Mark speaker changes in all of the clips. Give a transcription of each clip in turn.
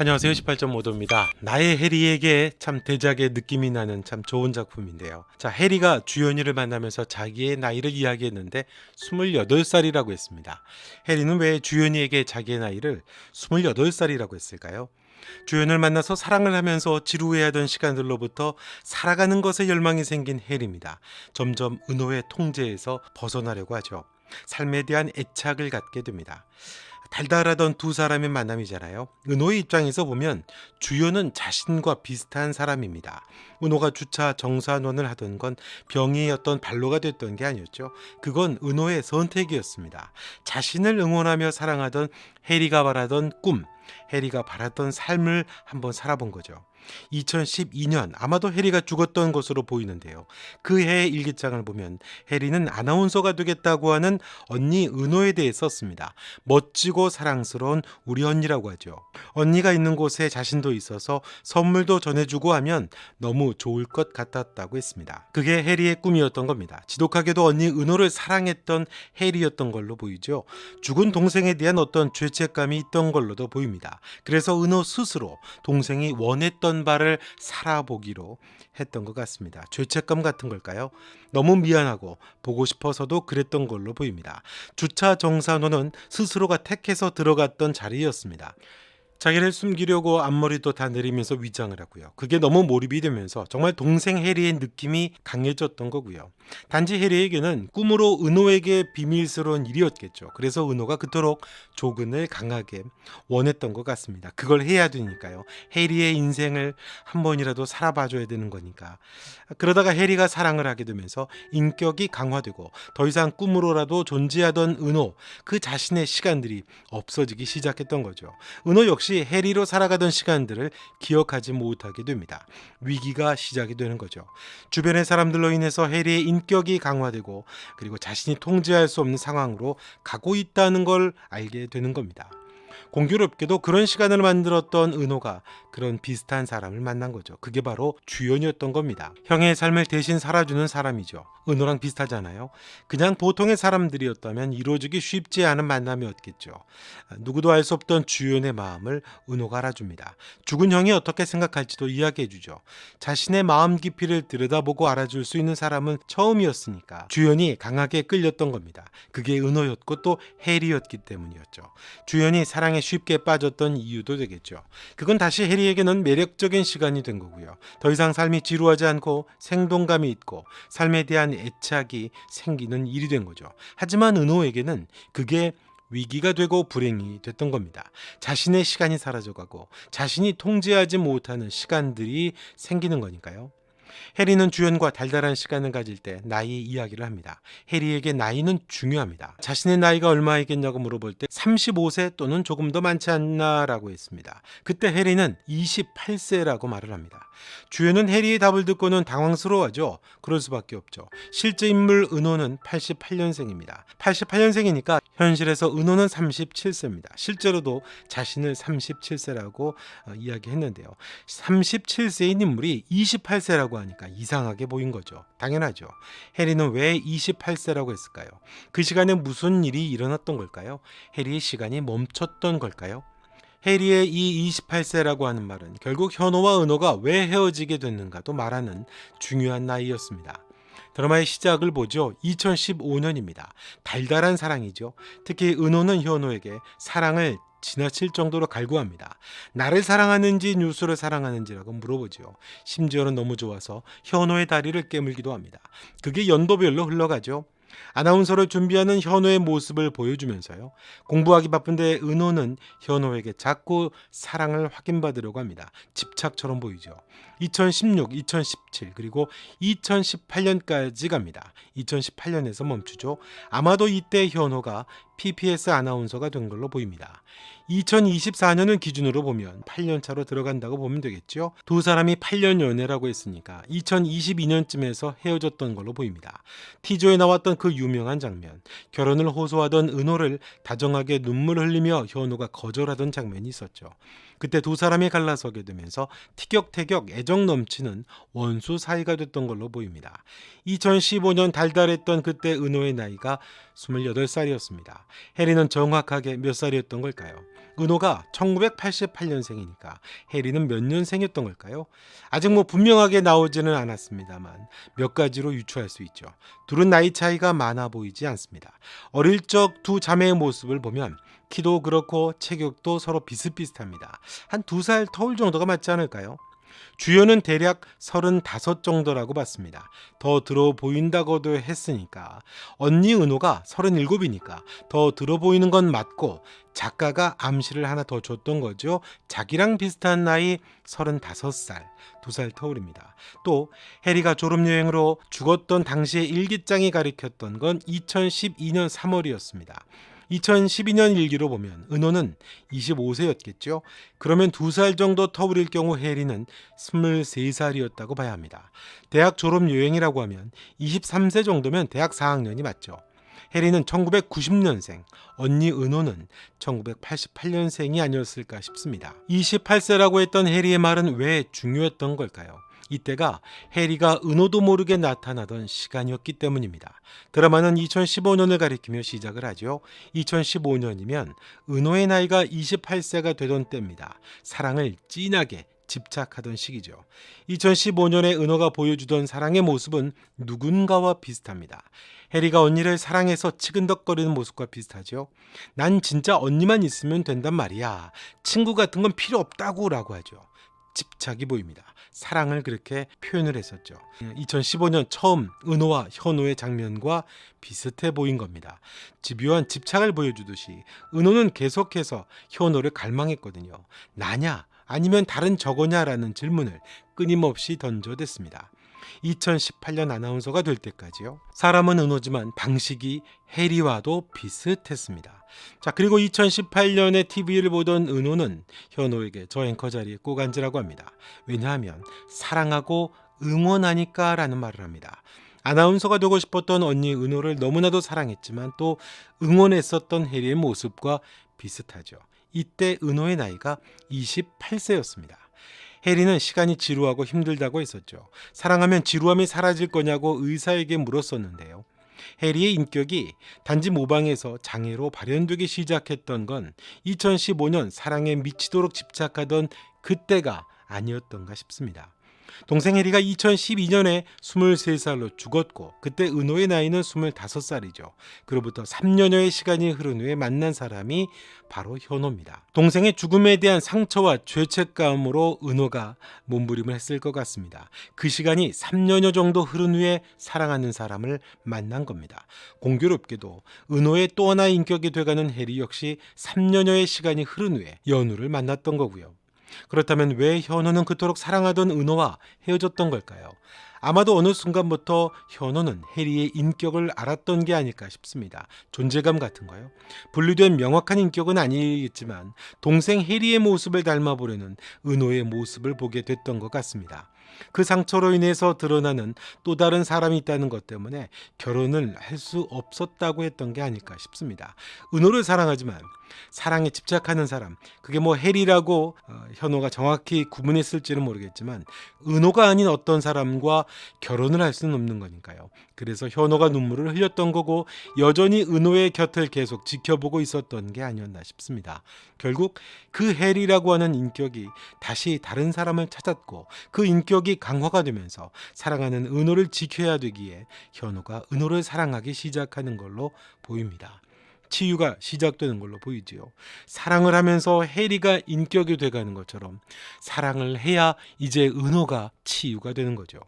Speaker 1: 안녕하세요. 18.5도입니다. 나의 해리에게 참 대작의 느낌이 나는 참 좋은 작품인데요. 자, 해리가 주연이를 만나면서 자기의 나이를 이야기했는데 28살이라고 했습니다. 해리는 왜 주연이에게 자기의 나이를 28살이라고 했을까요? 주연을 만나서 사랑을 하면서 지루해하던 시간들로부터 살아가는 것에 열망이 생긴 해리입니다. 점점 은호의 통제에서 벗어나려고 하죠. 삶에 대한 애착을 갖게 됩니다. 달달하던 두 사람의 만남이잖아요. 은호의 입장에서 보면 주연은 자신과 비슷한 사람입니다. 은호가 주차 정산원을 하던 건 병이었던 발로가 됐던 게 아니었죠. 그건 은호의 선택이었습니다. 자신을 응원하며 사랑하던 해리가 바라던 꿈, 해리가 바랐던 삶을 한번 살아본 거죠. 2012년 아마도 해리가 죽었던 것으로 보이는데요. 그 해의 일기장을 보면 해리는 아나운서가 되겠다고 하는 언니 은호에 대해 썼습니다. 멋지고 사랑스러운 우리 언니라고 하죠. 언니가 있는 곳에 자신도 있어서 선물도 전해주고 하면 너무 좋을 것 같았다고 했습니다. 그게 해리의 꿈이었던 겁니다. 지독하게도 언니 은호를 사랑했던 해리였던 걸로 보이죠. 죽은 동생에 대한 어떤 죄책감이 있던 걸로도 보입니다. 그래서 은호 스스로 동생이 원했던 바를 살아보기로 했던 것 같습니다. 죄책감 같은 걸까요? 너무 미안하고 보고 싶어서도 그랬던 걸로 보입니다. 주차 정산호는 스스로가 택해서 들어갔던 자리였습니다. 자기를 숨기려고 앞머리도 다 내리면서 위장을 하고요. 그게 너무 몰입이 되면서 정말 동생 해리의 느낌이 강해졌던 거고요. 단지 해리에게는 꿈으로 은호에게 비밀스러운 일이었겠죠. 그래서 은호가 그토록 조근을 강하게 원했던 것 같습니다. 그걸 해야 되니까요. 해리의 인생을 한 번이라도 살아봐줘야 되는 거니까. 그러다가 해리가 사랑을 하게 되면서 인격이 강화되고 더 이상 꿈으로라도 존재하던 은호 그 자신의 시간들이 없어지기 시작했던 거죠. 은호 역시 해리로 살아가던 시간들을 기억하지 못하게 됩니다. 위기가 시작이 되는 거죠. 주변의 사람들로 인해서 해리의 인격이 강화되고 그리고 자신이 통제할 수 없는 상황으로 가고 있다는 걸 알게 되는 겁니다. 공교롭게도 그런 시간을 만들었던 은호가 그런 비슷한 사람을 만난 거죠. 그게 바로 주연이었던 겁니다. 형의 삶을 대신 살아주는 사람이죠. 은호랑 비슷하잖아요. 그냥 보통의 사람들이었다면 이루어지기 쉽지 않은 만남이었겠죠. 누구도 알 수 없던 주연의 마음을 은호가 알아줍니다. 죽은 형이 어떻게 생각할지도 이야기해주죠. 자신의 마음 깊이를 들여다보고 알아줄 수 있는 사람은 처음이었으니까 주연이 강하게 끌렸던 겁니다. 그게 은호였고 또 해리였기 때문이었죠. 주연이 사 랑에 쉽게 빠졌던 이유도 되겠죠. 그건 다시 해리에게는 매력적인 시간이 된 거고요. 더 이상 삶이 지루하지 않고 생동감이 있고 삶에 대한 애착이 생기는 일이 된 거죠. 하지만 은호에게는 그게 위기가 되고 불행이 됐던 겁니다. 자신의 시간이 사라져가고 자신이 통제하지 못하는 시간들이 생기는 거니까요. 해리는 주연과 달달한 시간을 가질 때 나이 이야기를 합니다. 해리에게 나이는 중요합니다. 자신의 나이가 얼마이겠냐고 물어볼 때 35세 또는 조금 더 많지 않나라고 했습니다. 그때 해리는 28세라고 말을 합니다. 주연은 해리의 답을 듣고는 당황스러워하죠. 그럴 수밖에 없죠. 실제 인물 은호는 88년생입니다. 88년생이니까 현실에서 은호는 37세입니다. 실제로도 자신을 37세라고 어, 이야기했는데요. 37세인 인물이 28세라고 하니까 이상하게 보인 거죠. 당연하죠. 해리는 왜 28세라고 했을까요? 그 시간에 무슨 일이 일어났던 걸까요? 해리의 시간이 멈췄던 걸까요? 해리의 이 28세라고 하는 말은 결국 현호와 은호가 왜 헤어지게 됐는가도 말하는 중요한 나이였습니다. 드라마의 시작을 보죠. 2015년입니다. 달달한 사랑이죠. 특히 은호는 현호에게 사랑을 지나칠 정도로 갈구합니다. 나를 사랑하는지 뉴스를 사랑하는지라고 물어보죠. 심지어는 너무 좋아서 현호의 다리를 깨물기도 합니다. 그게 연도별로 흘러가죠. 아나운서를 준비하는 현호의 모습을 보여주면서요. 공부하기 바쁜데 은호는 현호에게 자꾸 사랑을 확인받으려고 합니다. 집착처럼 보이죠. 2016, 2017 그리고 2018년까지 갑니다. 2018년에서 멈추죠. 아마도 이때 현호가 PPS 아나운서가 된 걸로 보입니다. 2024년을 기준으로 보면 8년 차로 들어간다고 보면 되겠죠. 두 사람이 8년 연애라고 했으니까 2022년쯤에서 헤어졌던 걸로 보입니다. 티조에 나왔던 그 유명한 장면, 결혼을 호소하던 은호를 다정하게 눈물을 흘리며 현우가 거절하던 장면이 있었죠. 그때 두 사람이 갈라서게 되면서 티격태격 애정 넘치는 원수 사이가 됐던 걸로 보입니다. 2015년 달달했던 그때 은호의 나이가 28살이었습니다. 해리는 정확하게 몇 살이었던 걸까요? 은호가 1988년생이니까 해리는 몇 년생이었던 걸까요? 아직 뭐 분명하게 나오지는 않았습니다만 몇 가지로 유추할 수 있죠. 둘은 나이 차이가 많아 보이지 않습니다. 어릴 적 두 자매의 모습을 보면 키도 그렇고 체격도 서로 비슷비슷합니다. 한 두 살 터울 정도가 맞지 않을까요? 주연은 대략 35 정도라고 봤습니다. 더 들어 보인다고도 했으니까 언니 은호가 37이니까 더 들어 보이는 건 맞고 작가가 암시를 하나 더 줬던 거죠. 자기랑 비슷한 나이 35살, 두 살 터울입니다. 또 해리가 졸업여행으로 죽었던 당시의 일기장이 가리켰던 건 2012년 3월이었습니다. 2012년 일기로 보면 은호는 25세였겠죠. 그러면 두살 정도 터울일 경우 해리는 23살이었다고 봐야 합니다. 대학 졸업 여행이라고 하면 23세 정도면 대학 4학년이 맞죠. 해리는 1990년생, 언니 은호는 1988년생이 아니었을까 싶습니다. 28세라고 했던 해리의 말은 왜 중요했던 걸까요? 이때가 해리가 은호도 모르게 나타나던 시간이었기 때문입니다. 드라마는 2015년을 가리키며 시작을 하죠. 2015년이면 은호의 나이가 28세가 되던 때입니다. 사랑을 진하게 집착하던 시기죠. 2015년에 은호가 보여주던 사랑의 모습은 누군가와 비슷합니다. 해리가 언니를 사랑해서 치근덕거리는 모습과 비슷하죠. 난 진짜 언니만 있으면 된단 말이야. 친구 같은 건 필요 없다고 라고 하죠. 집착이 보입니다. 사랑을 그렇게 표현을 했었죠. 2015년 처음 은호와 현호의 장면과 비슷해 보인 겁니다. 집요한 집착을 보여주듯이 은호는 계속해서 현호를 갈망했거든요. 나냐 아니면 다른 저거냐라는 질문을 끊임없이 던져댔습니다. 2018년 아나운서가 될 때까지요. 사람은 은호지만 방식이 해리와도 비슷했습니다. 자, 그리고 2018년에 TV를 보던 은호는 현호에게 저 앵커 자리에 꼭 앉으라고 합니다. 왜냐하면 사랑하고 응원하니까 라는 말을 합니다. 아나운서가 되고 싶었던 언니 은호를 너무나도 사랑했지만 또 응원했었던 해리의 모습과 비슷하죠. 이때 은호의 나이가 28세였습니다. 해리는 시간이 지루하고 힘들다고 했었죠. 사랑하면 지루함이 사라질 거냐고 의사에게 물었었는데요. 해리의 인격이 단지 모방에서 장애로 발현되기 시작했던 건 2015년 사랑에 미치도록 집착하던 그때가 아니었던가 싶습니다. 동생 해리가 2012년에 23살로 죽었고 그때 은호의 나이는 25살이죠. 그로부터 3년여의 시간이 흐른 후에 만난 사람이 바로 현호입니다. 동생의 죽음에 대한 상처와 죄책감으로 은호가 몸부림을 했을 것 같습니다. 그 시간이 3년여 정도 흐른 후에 사랑하는 사람을 만난 겁니다. 공교롭게도 은호의 또 하나의 인격이 돼가는 해리 역시 3년여의 시간이 흐른 후에 연우를 만났던 거고요. 그렇다면 왜 현호는 그토록 사랑하던 은호와 헤어졌던 걸까요? 아마도 어느 순간부터 현호는 해리의 인격을 알았던 게 아닐까 싶습니다. 존재감 같은 거요. 분류된 명확한 인격은 아니겠지만 동생 해리의 모습을 닮아보려는 은호의 모습을 보게 됐던 것 같습니다. 그 상처로 인해서 드러나는 또 다른 사람이 있다는 것 때문에 결혼을 할 수 없었다고 했던 게 아닐까 싶습니다. 은호를 사랑하지만 사랑에 집착하는 사람, 그게 뭐 해리라고 어, 현호가 정확히 구분했을지는 모르겠지만 은호가 아닌 어떤 사람과 결혼을 할 수는 없는 거니까요. 그래서 현호가 눈물을 흘렸던 거고 여전히 은호의 곁을 계속 지켜보고 있었던 게 아니었나 싶습니다. 결국 그 해리라고 하는 인격이 다시 다른 사람을 찾았고 그 인격 이 강화가 되면서 사랑하는 은호를 지켜야 되기에 현호가 은호를 사랑하기 시작하는 걸로 보입니다. 치유가 시작되는 걸로 보이지요. 사랑을 하면서 해리가 인격이 돼가는 것처럼 사랑을 해야 이제 은호가 치유가 되는 거죠.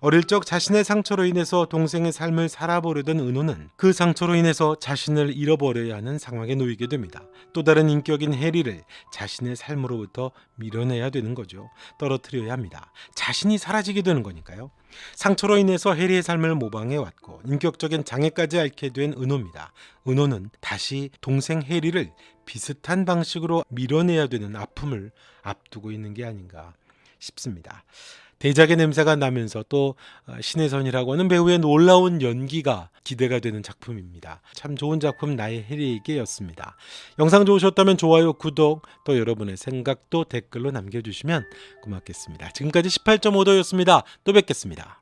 Speaker 1: 어릴 적 자신의 상처로 인해서 동생의 삶을 살아보려던 은호는 그 상처로 인해서 자신을 잃어버려야 하는 상황에 놓이게 됩니다. 또 다른 인격인 해리를 자신의 삶으로부터 밀어내야 되는 거죠. 떨어뜨려야 합니다. 자신이 사라지게 되는 거니까요. 상처로 인해서 해리의 삶을 모방해 왔고 인격적인 장애까지 앓게 된 은호입니다. 은호는 다시 동생 해리를 비슷한 방식으로 밀어내야 되는 아픔을 앞두고 있는 게 아닌가 싶습니다. 대작의 냄새가 나면서 또 어, 신혜선이라고 하는 배우의 놀라운 연기가 기대가 되는 작품입니다. 참 좋은 작품 나의 해리에게였습니다. 영상 좋으셨다면 좋아요, 구독, 또 여러분의 생각도 댓글로 남겨주시면 고맙겠습니다. 지금까지 18.5도였습니다. 또 뵙겠습니다.